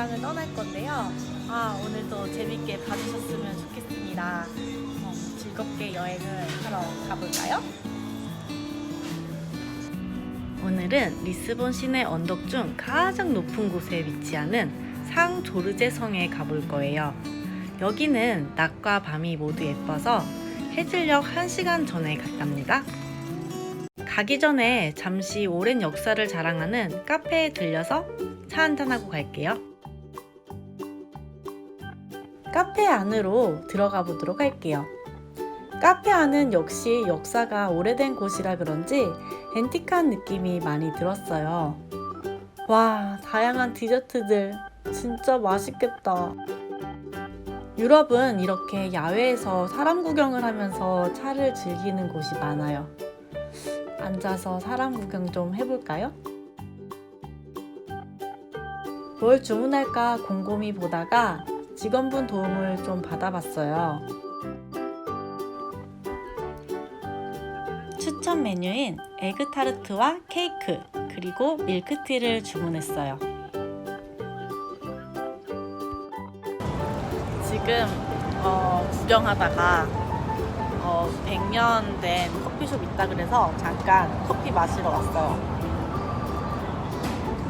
관광을 떠날 건데요. 아, 오늘도 재밌게 봐주셨으면 좋겠습니다. 어, 즐겁게 여행을 하러 가볼까요? 오늘은 리스본 시내 언덕 중 가장 높은 곳에 위치하는 상 조르제 성에 가볼 거예요. 여기는 낮과 밤이 모두 예뻐서 해질녘 1시간 전에 갔답니다. 가기 전에 잠시 오랜 역사를 자랑하는 카페에 들려서 차 한잔하고 갈게요. 카페 안으로 들어가 보도록 할게요. 카페 안은 역시 역사가 오래된 곳이라 그런지 앤틱한 느낌이 많이 들었어요. 와, 다양한 디저트들 진짜 맛있겠다. 유럽은 이렇게 야외에서 사람 구경을 하면서 차를 즐기는 곳이 많아요. 앉아서 사람 구경 좀 해볼까요? 뭘 주문할까 곰곰이 보다가 직원분 도움을 좀 받아봤어요. 추천 메뉴인 에그타르트와 케이크, 그리고 밀크티를 주문했어요. 지금 어, 구경하다가 어, 100년 된 커피숍 있다 그래서 잠깐 커피 마시러 왔어요.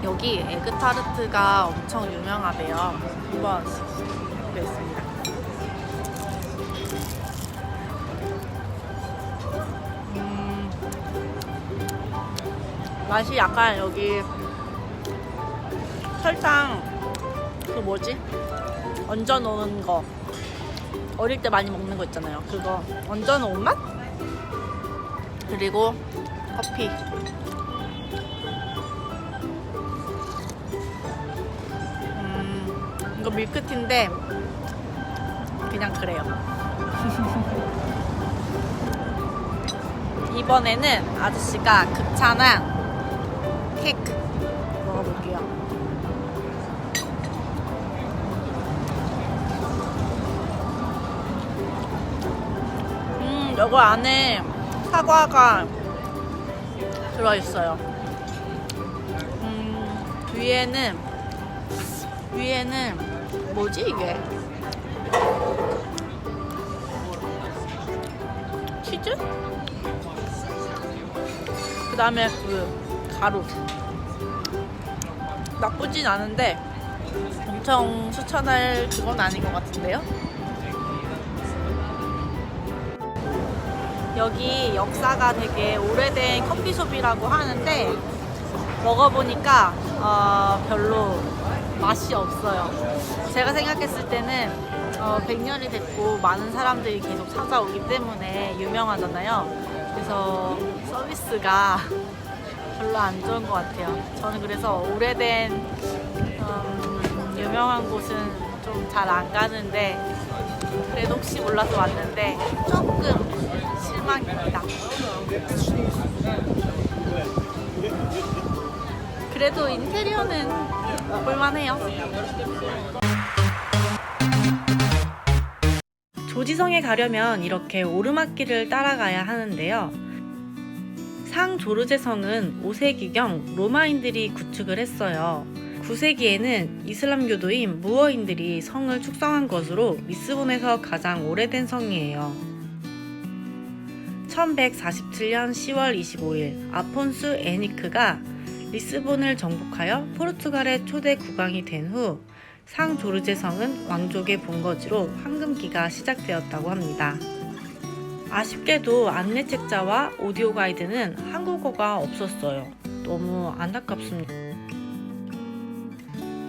여기 에그타르트가 엄청 유명하대요. 한번 보겠습니다. 음, 맛이 약간 여기 설탕 그 뭐지? 얹어 놓은 거 어릴 때 많이 먹는 거 있잖아요. 그거 얹어 놓은 맛? 그리고 커피. 음, 이거 밀크티인데 그냥 그래요. 이번에는 아저씨가 극찬한 케이크 먹어볼게요. 음, 이거 안에 사과가 들어있어요. 음, 위에는, 위에는, 뭐지, 이게? 치즈? 그 다음에 그 가루. 나쁘진 않은데, 엄청 추천할 그건 아닌 것 같은데요? 여기 역사가 되게 오래된 커피숍이라고 하는데 먹어보니까 어, 별로 맛이 없어요. 제가 생각했을 때는 어, 100년이 됐고 많은 사람들이 계속 찾아오기 때문에 유명하잖아요. 그래서 서비스가 별로 안 좋은 것 같아요. 저는 그래서 오래된 음, 유명한 곳은 좀 잘 안 가는데 그래도 혹시 몰라서 왔는데 조금 실망입니다. 그래도 인테리어는 볼만해요. 조지성에 가려면 이렇게 오르막길을 따라가야 하는데요. 상 조르제 성은 5세기경 로마인들이 구축을 했어요. 9세기에는 이슬람교도인 무어인들이 성을 축성한 것으로 리스본에서 가장 오래된 성이에요. 1147년 10월 25일 아폰수 에니크가 리스본을 정복하여 포르투갈의 초대 국왕이 된 후 상 조르제 성은 왕족의 본거지로 황금기가 시작되었다고 합니다. 아쉽게도 안내 책자와 오디오 가이드는 한국어가 없었어요. 너무 안타깝습니다.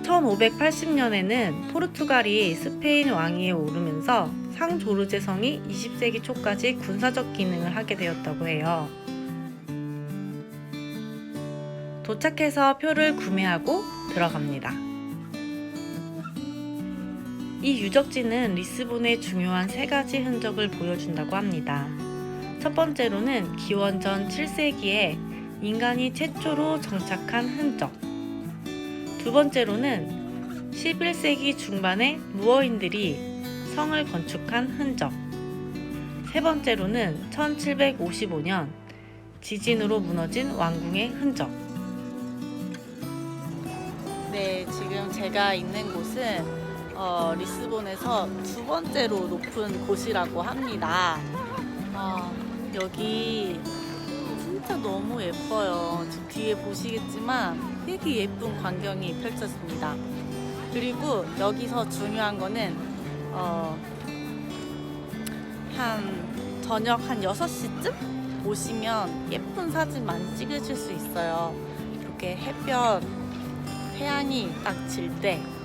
1580년에는 포르투갈이 스페인 왕위에 오르면서 상 조르제 성이 20세기 초까지 군사적 기능을 하게 되었다고 해요. 도착해서 표를 구매하고 들어갑니다. 이 유적지는 리스본의 중요한 세 가지 흔적을 보여준다고 합니다. 첫 번째로는 기원전 7세기에 인간이 최초로 정착한 흔적. 두 번째로는 11세기 중반에 무어인들이 성을 건축한 흔적. 세 번째로는 1755년 지진으로 무너진 왕궁의 흔적. 네, 지금 제가 있는 곳은 어, 리스본에서 두 번째로 높은 곳이라고 합니다. 어, 여기 진짜 너무 예뻐요. 뒤에 보시겠지만 되게 예쁜 광경이 펼쳐집니다. 그리고 여기서 중요한 거는 어, 한 저녁 한 6시쯤 오시면 예쁜 사진 많이 찍으실 수 있어요. 이렇게 햇볕, 태양이 딱 질 때, 아,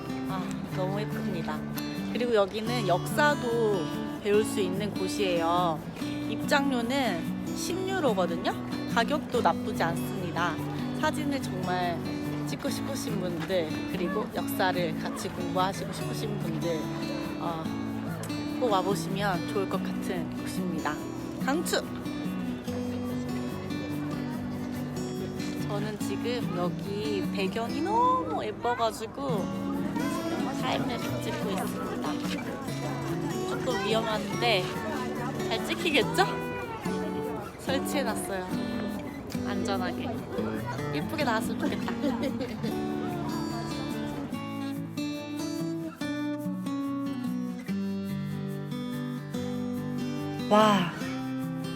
너무 예쁩니다. 그리고 여기는 역사도 배울 수 있는 곳이에요. 입장료는 10유로거든요. 가격도 나쁘지 않습니다. 사진을 정말 찍고 싶으신 분들, 그리고 역사를 같이 공부하시고 싶으신 분들, 어, 꼭 와보시면 좋을 것 같은 곳입니다. 강추! 저는 지금 여기 배경이 너무 예뻐가지고 타임랩스 찍고 있습니다. 조금 위험한데 잘 찍히겠죠? 설치해놨어요. 안전하게. 예쁘게 나왔으면 좋겠다. 와,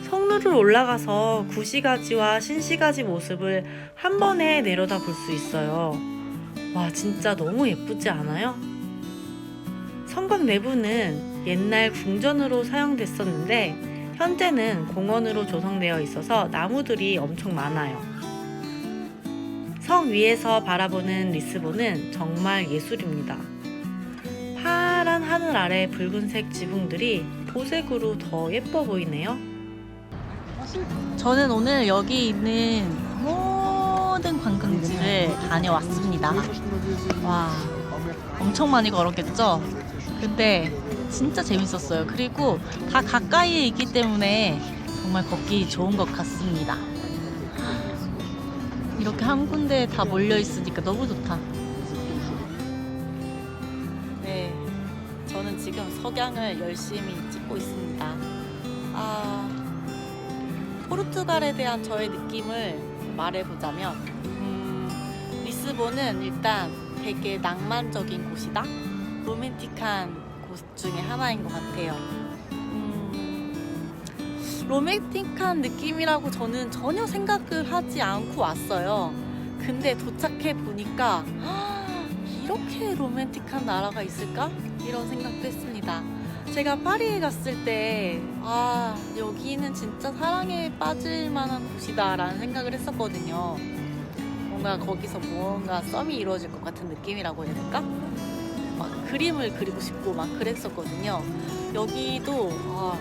성루를 올라가서 구시가지와 신시가지 모습을 한 번에 내려다 볼 수 있어요. 와, 진짜 너무 예쁘지 않아요? 성곽 내부는 옛날 궁전으로 사용됐었는데 현재는 공원으로 조성되어 있어서 나무들이 엄청 많아요. 성 위에서 바라보는 리스본은 정말 예술입니다. 파란 하늘 아래 붉은색 지붕들이 보색으로 더 예뻐 보이네요. 저는 오늘 여기 있는 모든 관광지를 다녀왔습니다. 와, 엄청 많이 걸었겠죠? 근데 진짜 재밌었어요. 그리고 다 가까이에 있기 때문에 정말 걷기 좋은 것 같습니다. 이렇게 한 군데에 다 몰려 있으니까 너무 좋다. 네, 저는 지금 석양을 열심히 찍고 있습니다. 아, 포르투갈에 대한 저의 느낌을 말해보자면, 음, 리스본은 일단 되게 낭만적인 곳이다. 로맨틱한 곳 중에 하나인 것 같아요. 음, 로맨틱한 느낌이라고 저는 전혀 생각을 하지 않고 왔어요. 근데 도착해 보니까 이렇게 로맨틱한 나라가 있을까? 이런 생각도 했습니다. 제가 파리에 갔을 때, 아, 여기는 진짜 사랑에 빠질 만한 곳이다라는 생각을 했었거든요. 뭔가 거기서 무언가 썸이 이루어질 것 같은 느낌이라고 해야 될까? 막 그림을 그리고 싶고 막 그랬었거든요. 여기도, 아,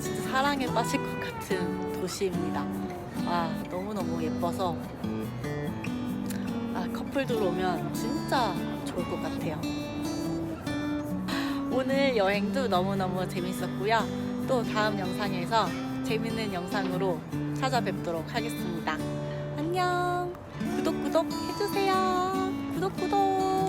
진짜 사랑에 빠질 것 같은 도시입니다. 아, 너무너무 예뻐서, 아, 커플들 오면 진짜 좋을 것 같아요. 오늘 여행도 너무너무 재밌었고요. 또 다음 영상에서 재밌는 영상으로 찾아뵙도록 하겠습니다. 안녕. 구독, 구독 해주세요. 구독, 구독.